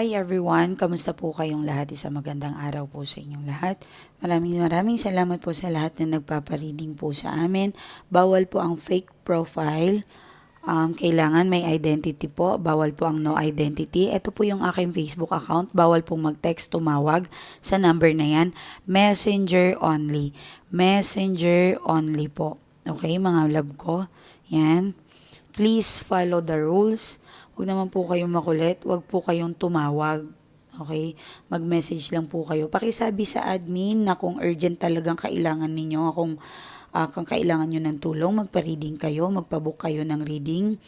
Hi everyone, kamusta po kayong lahat? Isa magandang araw po sa inyong lahat. Maraming maraming salamat po sa lahat na nagpapareading po sa amin. Bawal po ang fake profile. Um, kailangan may identity po. Bawal po ang no identity. Ito po yung aking Facebook account. Bawal po mag-text, tumawag sa number na yan. Messenger only. Messenger only po. Okay, mga love ko. Yan. Please follow the rules. Huwag naman po kayong makulit. Huwag po kayong tumawag. Okay? Mag-message lang po kayo. Pakisabi sa admin na kung urgent talagang kailangan ninyo, kung, uh, kailangan nyo ng tulong, magpa-reading kayo, magpabook kayo ng reading.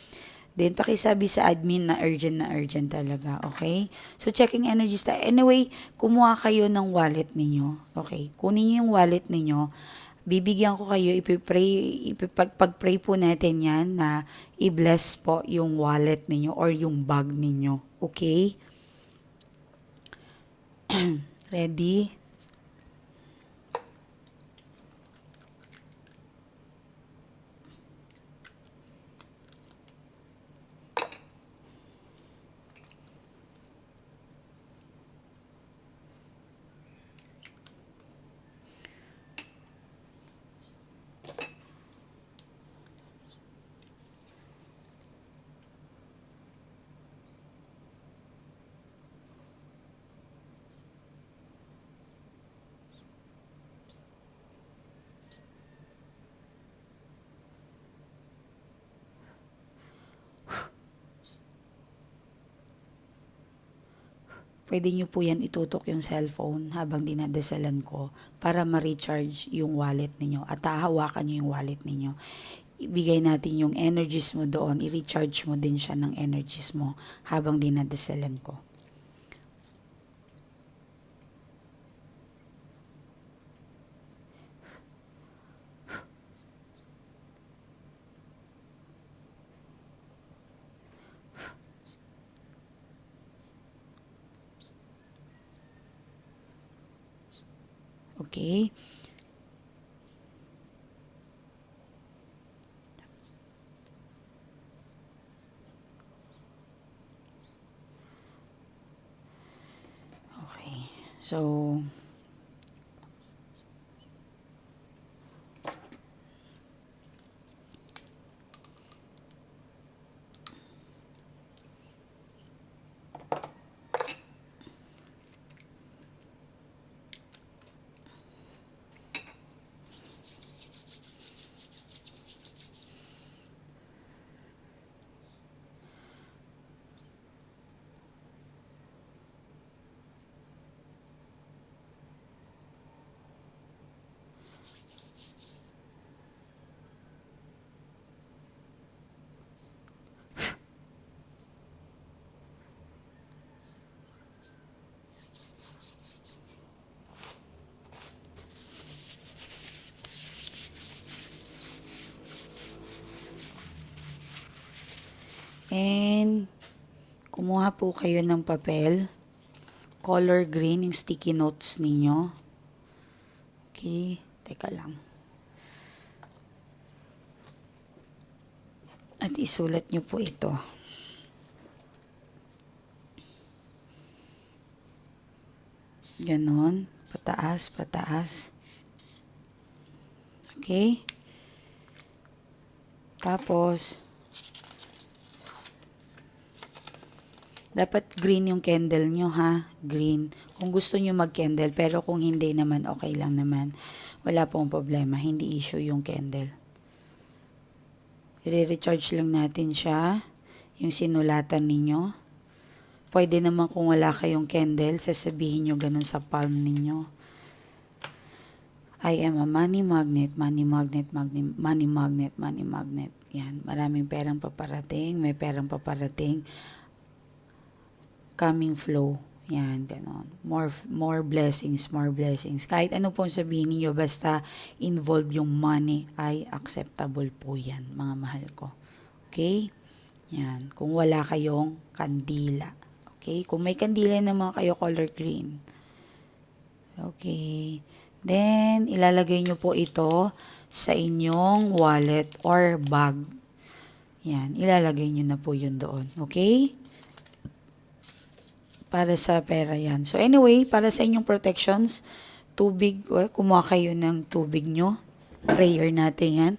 Then, pakisabi sa admin na urgent na urgent talaga. Okay? So, checking energies. ta- Anyway, kumuha kayo ng wallet ninyo. Okay? Kunin nyo yung wallet ninyo bibigyan ko kayo, ipipray, ipipag, pag-pray po natin yan na i-bless po yung wallet ninyo or yung bag ninyo. Okay? Ready? Pwede nyo po yan itutok yung cellphone habang dinadasalan ko para ma-recharge yung wallet ninyo at hahawakan nyo yung wallet ninyo. Ibigay natin yung energies mo doon, i-recharge mo din siya ng energies mo habang dinadasalan ko. Okay? Okay. So, And, kumuha po kayo ng papel. Color green, yung sticky notes ninyo. Okay, teka lang. At isulat nyo po ito. Ganon. Pataas, pataas. Okay? Tapos, Dapat green yung candle nyo ha. Green. Kung gusto nyo mag-candle. Pero kung hindi naman, okay lang naman. Wala pong problema. Hindi issue yung candle. I-recharge lang natin siya. Yung sinulatan ninyo. Pwede naman kung wala kayong candle, sasabihin nyo ganun sa palm ninyo. I am a money magnet, money magnet, money, money magnet, money magnet. Yan, maraming perang paparating, may perang paparating coming flow. Yan, ganon. More, more blessings, more blessings. Kahit ano po sabihin niyo basta involve yung money, ay acceptable po yan, mga mahal ko. Okay? Yan. Kung wala kayong kandila. Okay? Kung may kandila naman kayo, color green. Okay. Then, ilalagay nyo po ito sa inyong wallet or bag. Yan. Ilalagay nyo na po yun doon. Okay? Para sa pera yan. So anyway, para sa inyong protections, tubig, well, kumuha kayo ng tubig nyo. Prayer natin yan.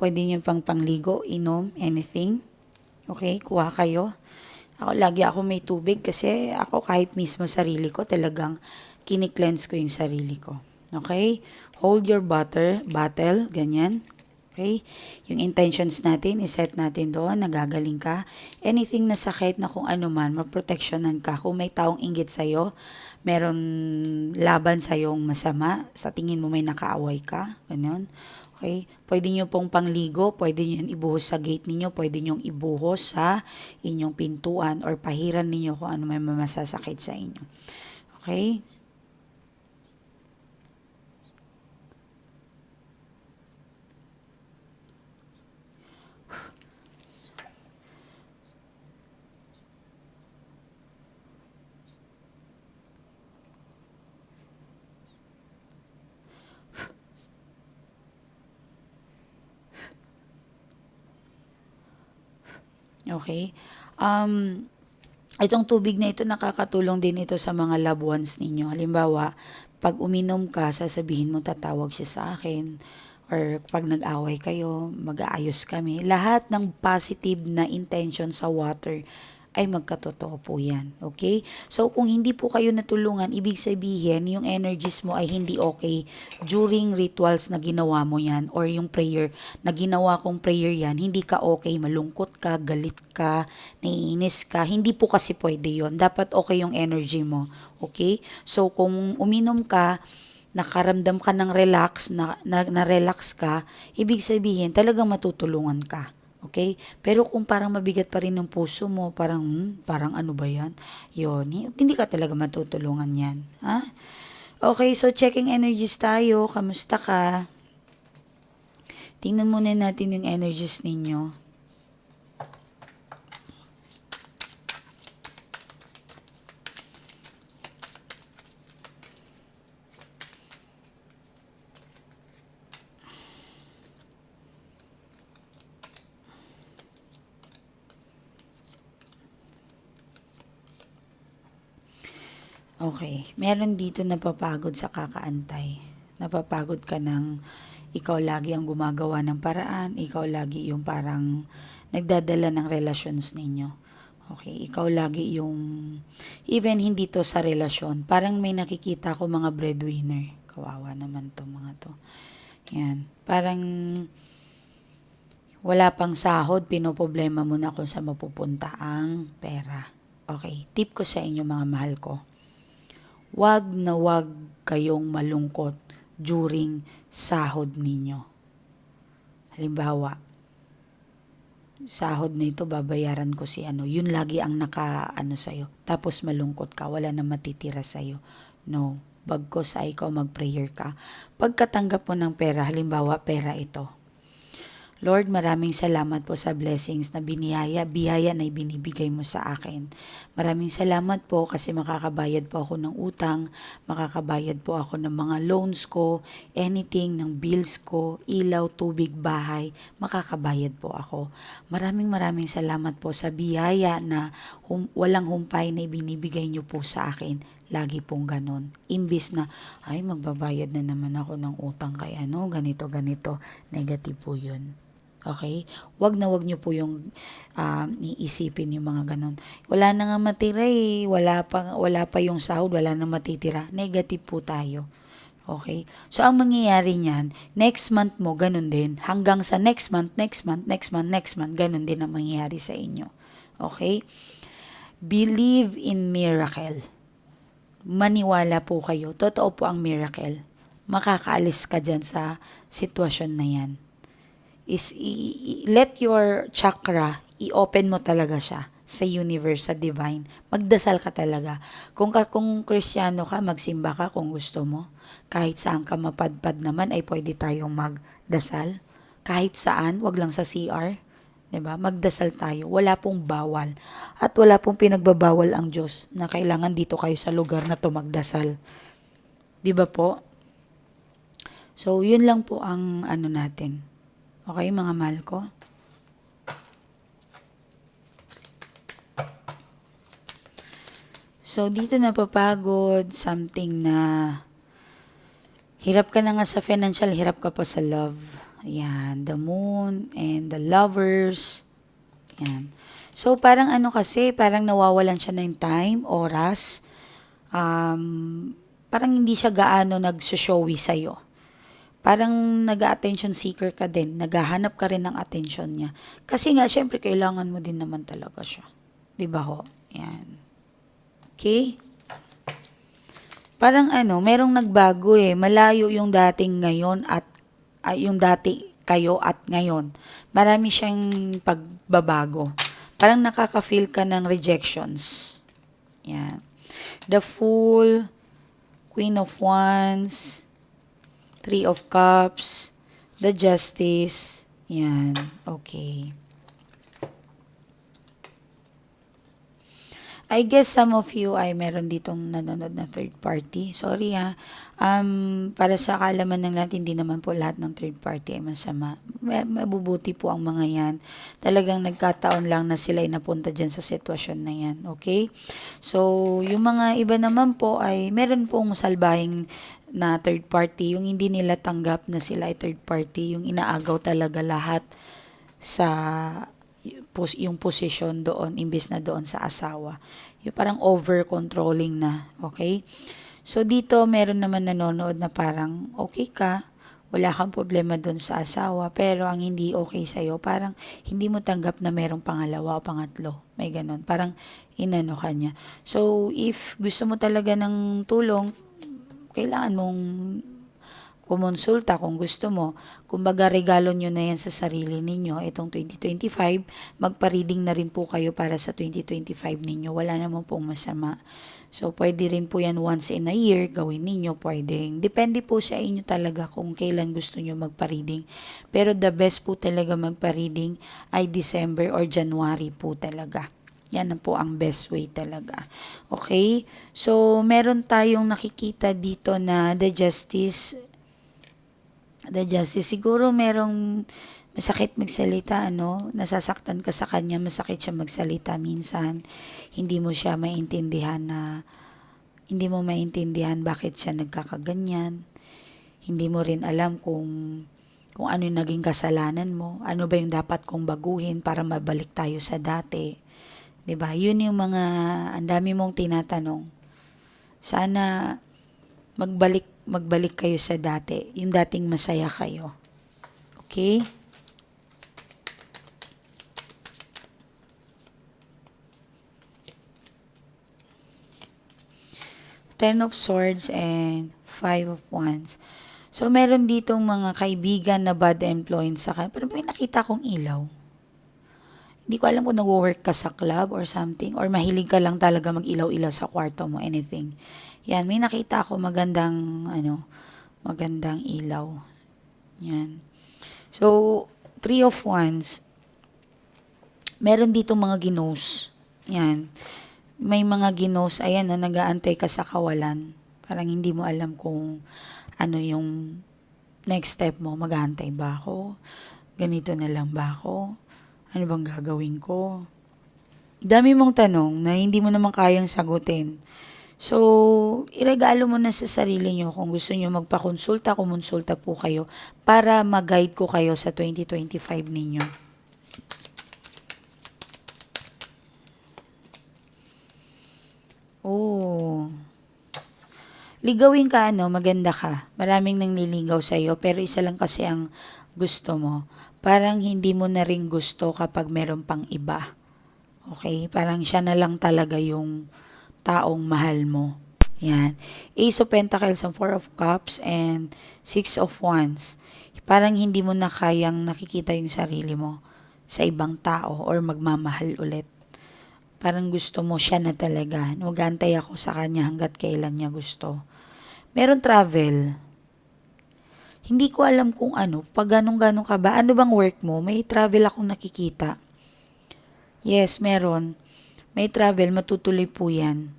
Pwede nyo pang pangligo, inom, anything. Okay, kuha kayo. Ako, lagi ako may tubig kasi ako kahit mismo sarili ko, talagang kinikleanse ko yung sarili ko. Okay? Hold your butter, bottle, ganyan. Okay? Yung intentions natin, iset natin doon, nagagaling ka. Anything na sakit na kung ano man, maproteksyonan ka. Kung may taong inggit sa'yo, meron laban sa'yong masama, sa tingin mo may nakaaway ka, ganyan. Okay? Pwede nyo pong pangligo, pwede nyo ibuhos sa gate ninyo, pwede nyo ibuhos sa inyong pintuan or pahiran ninyo kung ano may masasakit sa inyo. Okay? Okay? Um, itong tubig na ito nakakatulong din ito sa mga loved ones ninyo. Halimbawa, pag uminom ka, sasabihin mo tatawag siya sa akin or pag nag-away kayo, mag-aayos kami. Lahat ng positive na intention sa water ay magkatotoo po yan. Okay? So, kung hindi po kayo natulungan, ibig sabihin, yung energies mo ay hindi okay during rituals na ginawa mo yan or yung prayer na ginawa kong prayer yan, hindi ka okay, malungkot ka, galit ka, naiinis ka. Hindi po kasi pwede yon Dapat okay yung energy mo. Okay? So, kung uminom ka, nakaramdam ka ng relax, na, na, na-relax ka, ibig sabihin, talagang matutulungan ka. Okay? Pero kung parang mabigat pa rin ng puso mo, parang, hmm, parang ano ba yan? Yun, hindi ka talaga matutulungan yan. Ha? Okay, so checking energies tayo. Kamusta ka? Tingnan muna natin yung energies ninyo. Okay. Meron dito napapagod sa kakaantay. Napapagod ka ng ikaw lagi ang gumagawa ng paraan, ikaw lagi yung parang nagdadala ng relations ninyo. Okay, ikaw lagi yung, even hindi to sa relasyon, parang may nakikita ko mga breadwinner. Kawawa naman to mga to. Yan, parang wala pang sahod, pinoproblema mo na kung sa mapupunta ang pera. Okay, tip ko sa inyo mga mahal ko wag na wag kayong malungkot during sahod ninyo. Halimbawa, sahod nito babayaran ko si ano, yun lagi ang naka ano sa'yo. Tapos malungkot ka, wala na matitira sa'yo. No, bagkos ay ikaw mag-prayer ka. Pagkatanggap mo ng pera, halimbawa pera ito, Lord, maraming salamat po sa blessings na biniyaya, biyaya na ibinibigay mo sa akin. Maraming salamat po kasi makakabayad po ako ng utang, makakabayad po ako ng mga loans ko, anything, ng bills ko, ilaw, tubig, bahay, makakabayad po ako. Maraming maraming salamat po sa biyaya na hum, walang humpay na ibinibigay niyo po sa akin. Lagi pong ganon. Imbis na, ay magbabayad na naman ako ng utang kay ano, ganito, ganito. Negative po yun. Okay? Wag na wag nyo po yung um, iisipin yung mga ganon. Wala na nga matira eh. Wala pa, wala pa yung sahod, wala na matitira. Negative po tayo. Okay? So, ang mangyayari niyan, next month mo, ganun din. Hanggang sa next month, next month, next month, next month, ganun din ang mangyayari sa inyo. Okay? Believe in miracle. Maniwala po kayo. Totoo po ang miracle. Makakaalis ka dyan sa sitwasyon na yan is i- let your chakra, i-open mo talaga siya sa universe, sa divine. Magdasal ka talaga. Kung, ka, kung kristyano ka, magsimba ka kung gusto mo. Kahit saan ka mapadpad naman ay pwede tayong magdasal. Kahit saan, wag lang sa CR. 'Di ba? Magdasal tayo. Wala pong bawal. At wala pong pinagbabawal ang Diyos na kailangan dito kayo sa lugar na to magdasal. 'Di ba po? So, yun lang po ang ano natin. Okay, mga mahal ko? So, dito napapagod, something na hirap ka na nga sa financial, hirap ka pa sa love. Yan, the moon and the lovers. Yan. So, parang ano kasi, parang nawawalan siya ng time, oras. Um, parang hindi siya gaano nag-showy sa'yo. Parang nag-attention seeker ka din. Naghahanap ka rin ng attention niya. Kasi nga, syempre, kailangan mo din naman talaga siya. Di ba ho? Yan. Okay? Parang ano, merong nagbago eh. Malayo yung dating ngayon at ay, yung dati kayo at ngayon. Marami siyang pagbabago. Parang nakaka-feel ka ng rejections. Yan. The Fool, Queen of Wands, Three of Cups, The Justice. Yan. Okay. I guess some of you ay meron ditong nanonood na third party. Sorry ha. Um, para sa kalaman ng lahat, hindi naman po lahat ng third party ay masama. Mabubuti po ang mga yan. Talagang nagkataon lang na sila ay napunta dyan sa sitwasyon na yan. Okay? So, yung mga iba naman po ay meron pong salbahing na third party. Yung hindi nila tanggap na sila ay third party. Yung inaagaw talaga lahat sa pos- yung position doon imbis na doon sa asawa. Yung parang over-controlling na, okay? So dito meron naman nanonood na parang okay ka, wala kang problema doon sa asawa, pero ang hindi okay sa'yo, parang hindi mo tanggap na merong pangalawa o pangatlo. May ganun. Parang inano ka niya. So, if gusto mo talaga ng tulong, kailangan mong kumonsulta kung gusto mo. Kumbaga, regalo nyo na yan sa sarili ninyo. Itong 2025, magpa-reading na rin po kayo para sa 2025 ninyo. Wala naman pong masama. So, pwede rin po yan once in a year, gawin ninyo, pwedeng. Depende po sa inyo talaga kung kailan gusto nyo magpa-reading. Pero the best po talaga magpa-reading ay December or January po talaga. Yan po ang best way talaga. Okay? So, meron tayong nakikita dito na the justice the justice. Siguro merong masakit magsalita, ano, nasasaktan ka sa kanya, masakit siya magsalita minsan. Hindi mo siya maintindihan na, hindi mo maintindihan bakit siya nagkakaganyan. Hindi mo rin alam kung, kung ano yung naging kasalanan mo, ano ba yung dapat kong baguhin para mabalik tayo sa dati. 'Di ba? Yun yung mga, ang dami mong tinatanong. Sana, magbalik magbalik kayo sa dati, yung dating masaya kayo. Okay? Ten of Swords and Five of Wands. So, meron ditong mga kaibigan na bad influence sa kanya. Pero may nakita kong ilaw. Hindi ko alam kung nag-work ka sa club or something. Or mahilig ka lang talaga mag-ilaw-ilaw sa kwarto mo, anything. Yan, may nakita ako magandang, ano, magandang ilaw. Yan. So, three of wands. Meron dito mga ginos. Yan. May mga ginos, ayan na nag-aantay ka sa kawalan. Parang hindi mo alam kung ano yung next step mo. Mag-aantay ba ako? Ganito na lang ba ako? Ano bang gagawin ko? Dami mong tanong na hindi mo naman kayang sagutin. So, iregalo mo na sa sarili nyo kung gusto nyo magpakonsulta, kumonsulta po kayo para mag-guide ko kayo sa 2025 ninyo. Oh. Ligawin ka, ano, maganda ka. Maraming nang nililigaw sa'yo, pero isa lang kasi ang gusto mo. Parang hindi mo na rin gusto kapag meron pang iba. Okay? Parang siya na lang talaga yung taong mahal mo. Yan. Ace of Pentacles and Four of Cups and Six of Wands. Parang hindi mo na kayang nakikita yung sarili mo sa ibang tao or magmamahal ulit. Parang gusto mo siya na talaga. Magantay ako sa kanya hanggat kailan niya gusto. Meron travel. Hindi ko alam kung ano, pag ganong-ganong ka ba, ano bang work mo? May travel akong nakikita. Yes, meron. May travel, matutuloy po yan.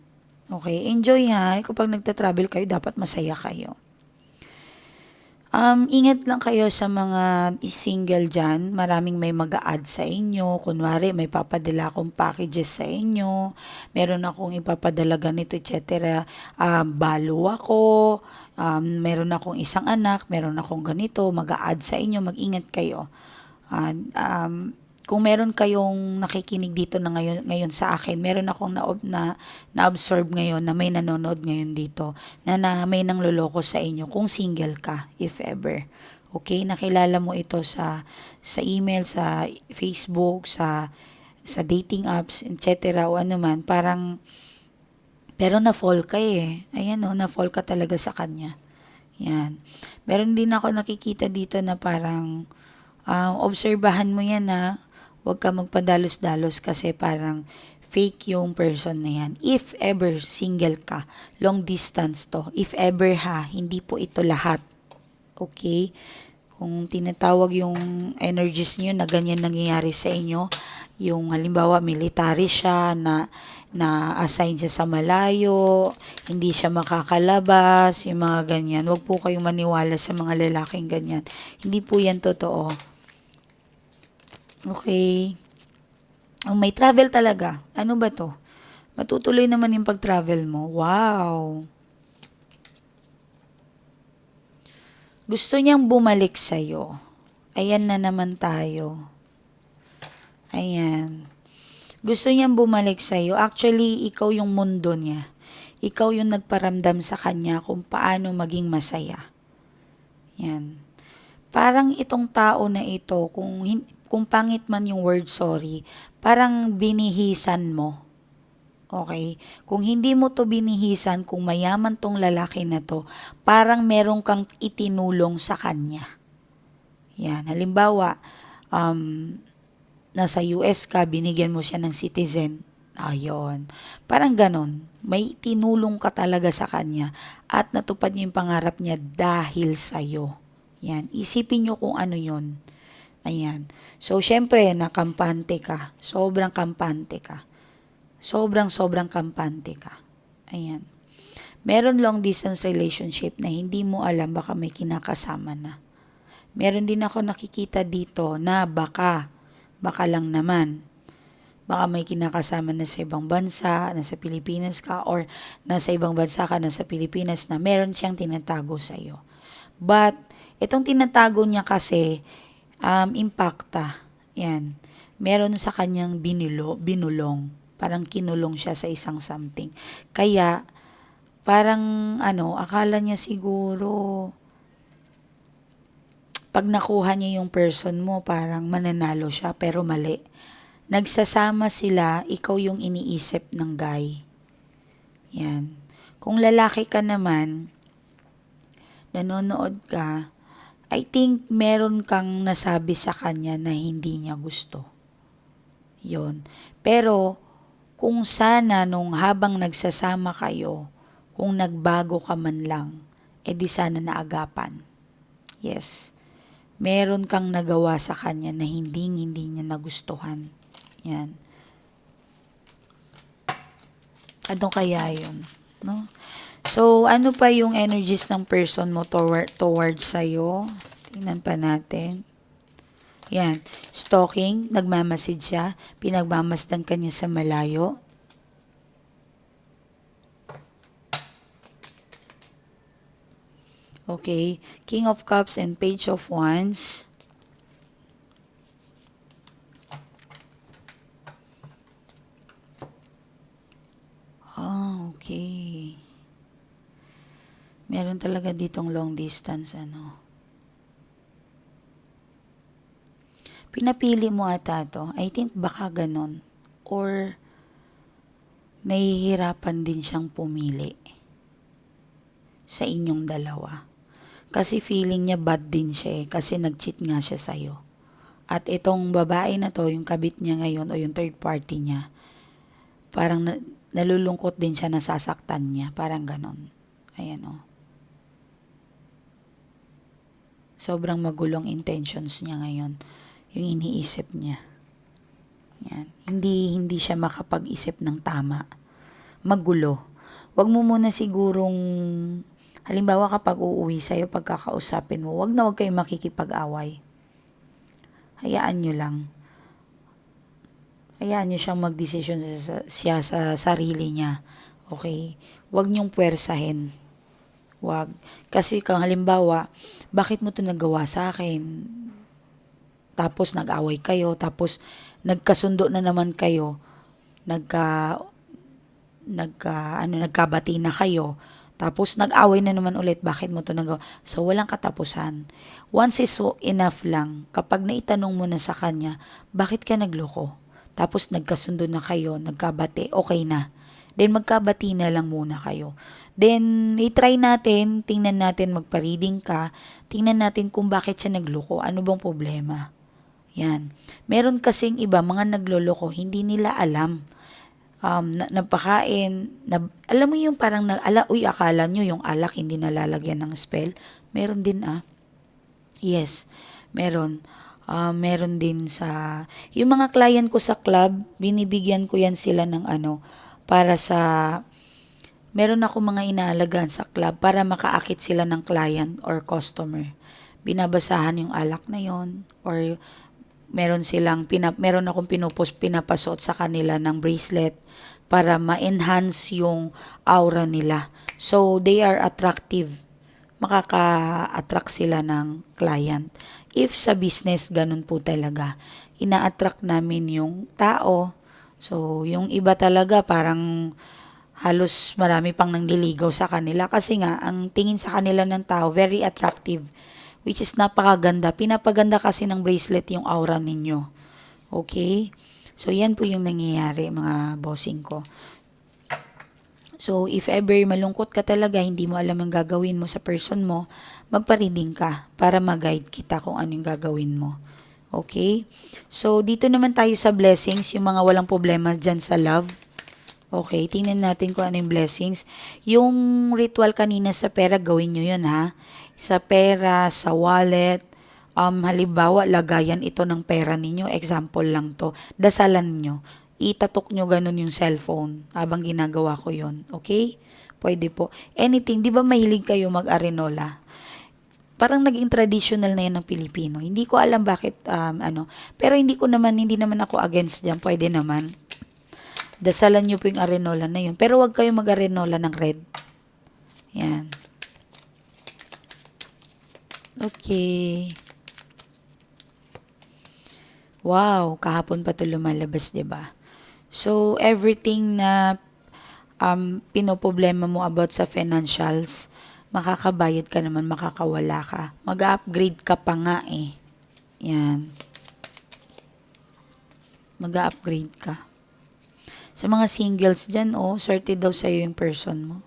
Okay, enjoy ha. Kapag nagta-travel kayo, dapat masaya kayo. Um, ingat lang kayo sa mga single dyan. Maraming may mag add sa inyo. Kunwari, may papadala akong packages sa inyo. Meron akong ipapadala ganito, etc. Um, balo ako. Um, meron akong isang anak. Meron akong ganito. mag add sa inyo. Mag-ingat kayo. Uh, um, kung meron kayong nakikinig dito na ngayon, ngayon sa akin, meron akong na, na, na-absorb ngayon na may nanonood ngayon dito na, na may nang loloko sa inyo kung single ka, if ever. Okay, nakilala mo ito sa sa email, sa Facebook, sa sa dating apps, etc. o ano man, parang pero na-fall ka eh. Ayan o, na-fall ka talaga sa kanya. Yan. Meron din ako nakikita dito na parang um, obserbahan mo yan na Huwag ka magpadalos-dalos kasi parang fake yung person na yan. If ever single ka, long distance to. If ever ha, hindi po ito lahat. Okay? Kung tinatawag yung energies niyo na ganyan nangyayari sa inyo, yung halimbawa military siya na na assign siya sa malayo, hindi siya makakalabas, yung mga ganyan. Huwag po kayong maniwala sa mga lalaking ganyan. Hindi po yan totoo. Okay. Oh, may travel talaga. Ano ba to? Matutuloy naman yung pag-travel mo. Wow. Gusto niyang bumalik sa'yo. Ayan na naman tayo. Ayan. Gusto niyang bumalik sa'yo. Actually, ikaw yung mundo niya. Ikaw yung nagparamdam sa kanya kung paano maging masaya. Yan. Parang itong tao na ito, kung kung pangit man yung word sorry, parang binihisan mo. Okay? Kung hindi mo to binihisan, kung mayaman tong lalaki na to, parang meron kang itinulong sa kanya. Yan. Halimbawa, um, nasa US ka, binigyan mo siya ng citizen. Ayon. Parang ganon. May tinulong ka talaga sa kanya at natupad niya yung pangarap niya dahil sa'yo. Yan. Isipin niyo kung ano yon Ayan. So, syempre, nakampante ka. Sobrang kampante ka. Sobrang, sobrang kampante ka. Ayan. Meron long distance relationship na hindi mo alam baka may kinakasama na. Meron din ako nakikita dito na baka, baka lang naman, baka may kinakasama na sa ibang bansa, nasa Pilipinas ka, or nasa ibang bansa ka, nasa Pilipinas na meron siyang tinatago sa iyo. But, itong tinatago niya kasi, um, impacta. Yan. Meron sa kanyang binulo, binulong. Parang kinulong siya sa isang something. Kaya, parang ano, akala niya siguro, pag nakuha niya yung person mo, parang mananalo siya, pero mali. Nagsasama sila, ikaw yung iniisip ng guy. Yan. Kung lalaki ka naman, nanonood ka, I think meron kang nasabi sa kanya na hindi niya gusto. Yon. Pero kung sana nung habang nagsasama kayo, kung nagbago ka man lang, edi sana naagapan. Yes. Meron kang nagawa sa kanya na hindi hindi niya nagustuhan. Yan. Ano kaya yun? No? So, ano pa yung energies ng person mo toward, towards sa'yo? Tingnan pa natin. Yan. Stalking, nagmamasid siya. Pinagmamasdan kanya sa malayo. Okay. King of Cups and Page of Wands. Ah, okay. Meron talaga ditong long distance, ano. Pinapili mo ata to. I think baka ganon. Or, nahihirapan din siyang pumili sa inyong dalawa. Kasi feeling niya bad din siya eh, kasi nag-cheat nga siya sa'yo. At itong babae na to, yung kabit niya ngayon o yung third party niya, parang na, nalulungkot din siya, nasasaktan niya. Parang ganon. Ayan o. Oh. Sobrang magulong intentions niya ngayon. Yung iniisip niya. Yan. Hindi, hindi siya makapag-isip ng tama. Magulo. Huwag mo muna sigurong Halimbawa kapag uuwi sa'yo, pagkakausapin mo, wag na wag kayo makikipag-away. Hayaan nyo lang. Hayaan nyo siyang sa, siya sa sarili niya. Okay? Huwag niyong puwersahin. Huwag. Kasi kung halimbawa, bakit mo to nagawa sa akin? Tapos nag-away kayo, tapos nagkasundo na naman kayo, nagka, nagka, ano, nagkabati na kayo, tapos nag-away na naman ulit, bakit mo to nagawa? So, walang katapusan. Once is so enough lang. Kapag naitanong mo na sa kanya, bakit ka nagloko? Tapos nagkasundo na kayo, nagkabati, okay na. Then magkabati na lang muna kayo. Then, i-try natin, tingnan natin, magpa-reading ka, tingnan natin kung bakit siya nagloko, ano bang problema. Yan. Meron kasing iba, mga nagloloko, hindi nila alam. Um, na, napakain, na, alam mo yung parang, na, ala, uy, akala nyo yung alak hindi nalalagyan ng spell. Meron din ah. Yes, meron. Ah, meron din sa, yung mga client ko sa club, binibigyan ko yan sila ng ano, para sa, meron ako mga inaalagaan sa club para makaakit sila ng client or customer. Binabasahan yung alak na yon or meron silang pinap meron akong pinupos pinapasuot sa kanila ng bracelet para ma-enhance yung aura nila. So they are attractive. Makaka-attract sila ng client. If sa business ganun po talaga, ina-attract namin yung tao. So yung iba talaga parang halos marami pang nangliligaw sa kanila kasi nga ang tingin sa kanila ng tao very attractive which is napakaganda. Pinapaganda kasi ng bracelet yung aura ninyo. Okay? So, yan po yung nangyayari mga bossing ko. So, if ever malungkot ka talaga, hindi mo alam ang gagawin mo sa person mo, magpa-reading ka para mag-guide kita kung ano yung gagawin mo. Okay? So, dito naman tayo sa blessings, yung mga walang problema dyan sa love. Okay, tingnan natin kung ano yung blessings. Yung ritual kanina sa pera, gawin nyo yun ha. Sa pera, sa wallet, um, halimbawa, lagayan ito ng pera ninyo. Example lang to. Dasalan nyo. Itatok nyo ganun yung cellphone habang ginagawa ko yon Okay? Pwede po. Anything. Di ba mahilig kayo mag-arenola? Parang naging traditional na yan ng Pilipino. Hindi ko alam bakit, um, ano. Pero hindi ko naman, hindi naman ako against dyan. Pwede naman dasalan nyo po yung arenola na yun. Pero wag kayo mag-arenola ng red. Yan. Okay. Wow, kahapon pa to lumalabas, 'di ba? So everything na um pinoproblema mo about sa financials, makakabayad ka naman, makakawala ka. Mag-upgrade ka pa nga eh. Yan. Mag-upgrade ka. Sa mga singles dyan, oh, swerte daw sa'yo yung person mo.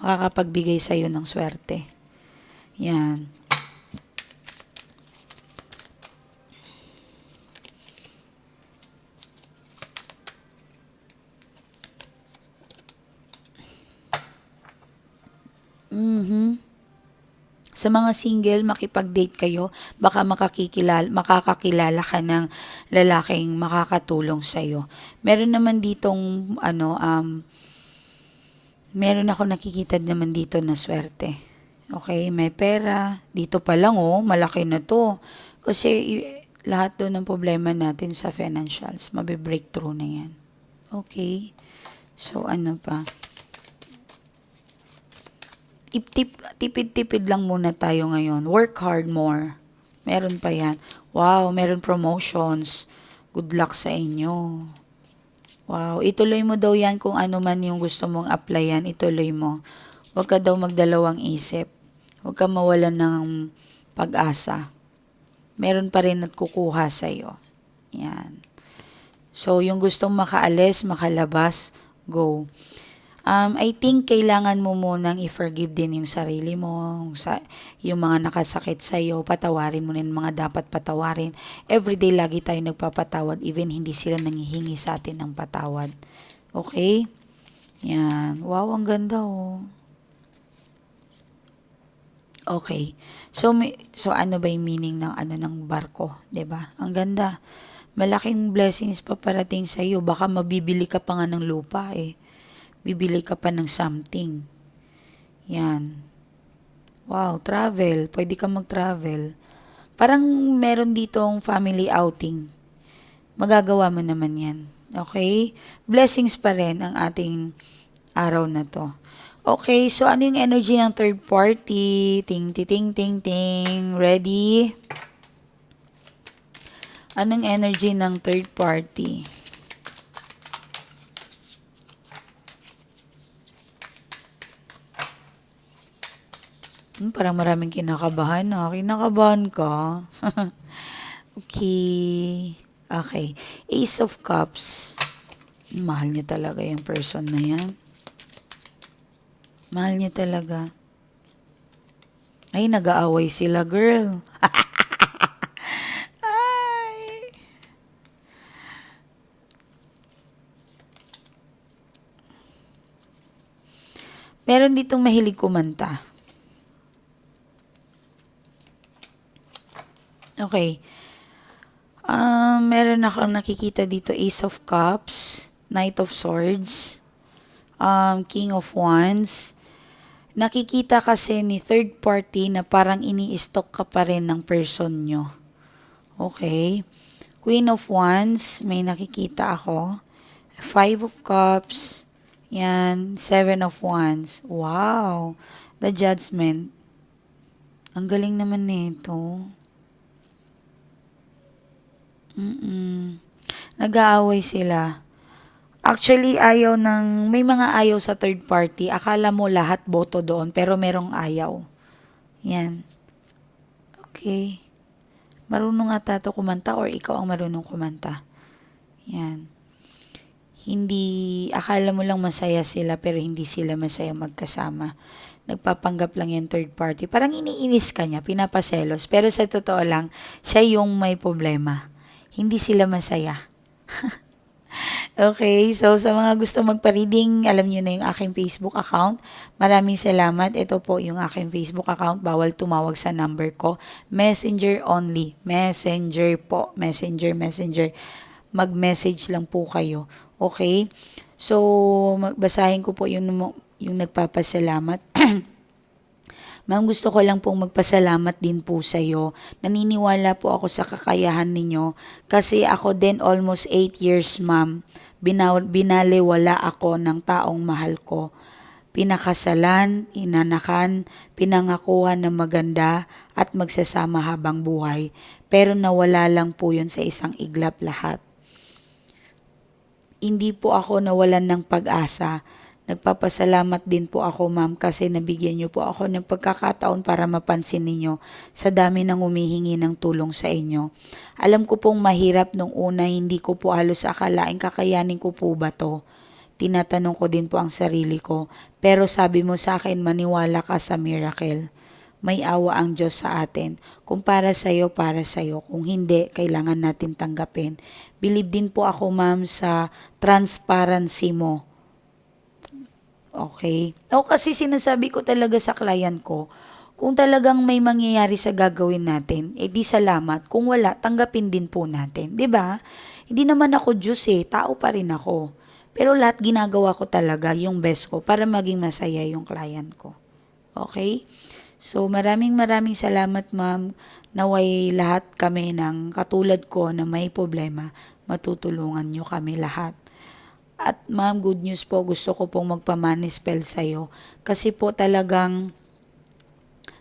Makakapagbigay sa'yo ng swerte. Yan. Sa mga single, makipag-date kayo, baka makakikilala, makakakilala ka ng lalaking makakatulong sa'yo. Meron naman ditong, ano, um, meron ako nakikita naman dito na swerte. Okay, may pera. Dito pa lang, oh, malaki na to. Kasi lahat doon ng problema natin sa financials, mabe-breakthrough na yan. Okay. So, ano pa? Tip, tipid-tipid lang muna tayo ngayon. Work hard more. Meron pa yan. Wow, meron promotions. Good luck sa inyo. Wow, ituloy mo daw yan kung ano man yung gusto mong applyan, ituloy mo. Huwag ka daw magdalawang isip. Huwag ka mawalan ng pag-asa. Meron pa rin at kukuha sa'yo. Yan. So, yung gustong makaalis, makalabas, go um, I think kailangan mo munang i-forgive din yung sarili mo, sa, yung mga nakasakit sa iyo, patawarin mo rin mga dapat patawarin. Everyday lagi tayo nagpapatawad even hindi sila nangihingi sa atin ng patawad. Okay? Yan. Wow, ang ganda oh. Okay. So may, so ano ba yung meaning ng ano ng barko, 'di ba? Ang ganda. Malaking blessings pa parating sa iyo. Baka mabibili ka pa nga ng lupa eh bibili ka pa ng something. Yan. Wow, travel. Pwede ka mag-travel. Parang meron ditong family outing. Magagawa mo naman yan. Okay? Blessings pa rin ang ating araw na to. Okay, so ano yung energy ng third party? Ting, ting, ting, ting, ting. Ready? Anong energy ng third party? Hmm, parang maraming kinakabahan na. Kinakabahan ka. okay. Okay. Ace of Cups. Mahal niya talaga yung person na yan. Mahal niya talaga. Ay, nag-aaway sila, girl. Ay. Meron ditong mahilig kumanta. Okay. Um, meron akong nakikita dito Ace of Cups, Knight of Swords, um, King of Wands. Nakikita kasi ni third party na parang ini-stock ka pa rin ng person nyo. Okay. Queen of Wands, may nakikita ako. Five of Cups, yan, Seven of Wands. Wow. The Judgment. Ang galing naman nito. Mm-mm. Nag-aaway sila. Actually, ayaw ng, may mga ayaw sa third party. Akala mo lahat boto doon, pero merong ayaw. Yan. Okay. Marunong nga tato kumanta or ikaw ang marunong kumanta. Yan. Hindi, akala mo lang masaya sila pero hindi sila masaya magkasama. Nagpapanggap lang yung third party. Parang iniinis ka niya, pinapaselos. Pero sa totoo lang, siya yung may problema hindi sila masaya. okay, so sa mga gusto magpa-reading, alam niyo na yung aking Facebook account. Maraming salamat. Ito po yung aking Facebook account. Bawal tumawag sa number ko. Messenger only. Messenger po. Messenger, messenger. Mag-message lang po kayo. Okay? So, basahin ko po yung, yung nagpapasalamat. Ma'am, gusto ko lang pong magpasalamat din po sa iyo. Naniniwala po ako sa kakayahan ninyo kasi ako din almost 8 years, ma'am. Binaw- binaliwala ako ng taong mahal ko. Pinakasalan, inanakan, pinangakuhan ng maganda at magsasama habang buhay. Pero nawala lang po yun sa isang iglap lahat. Hindi po ako nawalan ng pag-asa Nagpapasalamat din po ako ma'am kasi nabigyan niyo po ako ng pagkakataon para mapansin ninyo sa dami ng humihingi ng tulong sa inyo. Alam ko pong mahirap nung una hindi ko po halos akalain kakayanin ko po ba to. Tinatanong ko din po ang sarili ko pero sabi mo sa akin maniwala ka sa miracle. May awa ang Diyos sa atin. Kung para sa iyo, para sa iyo. Kung hindi, kailangan natin tanggapin. Believe din po ako ma'am sa transparency mo Okay? O kasi sinasabi ko talaga sa client ko, kung talagang may mangyayari sa gagawin natin, eh salamat. Kung wala, tanggapin din po natin. ba? Hindi naman ako Diyos eh, tao pa rin ako. Pero lahat ginagawa ko talaga yung best ko para maging masaya yung client ko. Okay? So maraming maraming salamat ma'am. Naway lahat kami ng katulad ko na may problema, matutulungan nyo kami lahat. At ma'am, good news po, gusto ko pong magpamani spell sa'yo. Kasi po talagang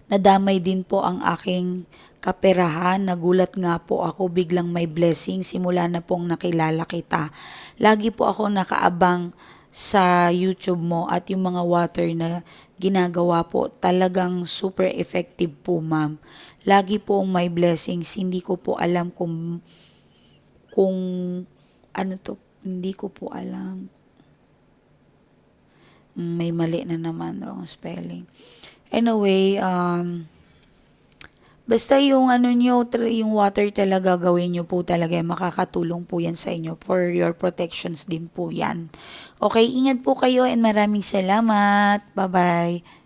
nadamay din po ang aking kaperahan. Nagulat nga po ako, biglang may blessing. Simula na pong nakilala kita. Lagi po ako nakaabang sa YouTube mo at yung mga water na ginagawa po talagang super effective po ma'am. Lagi po may blessings. Hindi ko po alam kung kung ano to hindi ko po alam. May mali na naman, wrong spelling. Anyway, um, basta yung ano nyo, yung water talaga gawin nyo po talaga, makakatulong po yan sa inyo for your protections din po yan. Okay, ingat po kayo and maraming salamat. Bye-bye.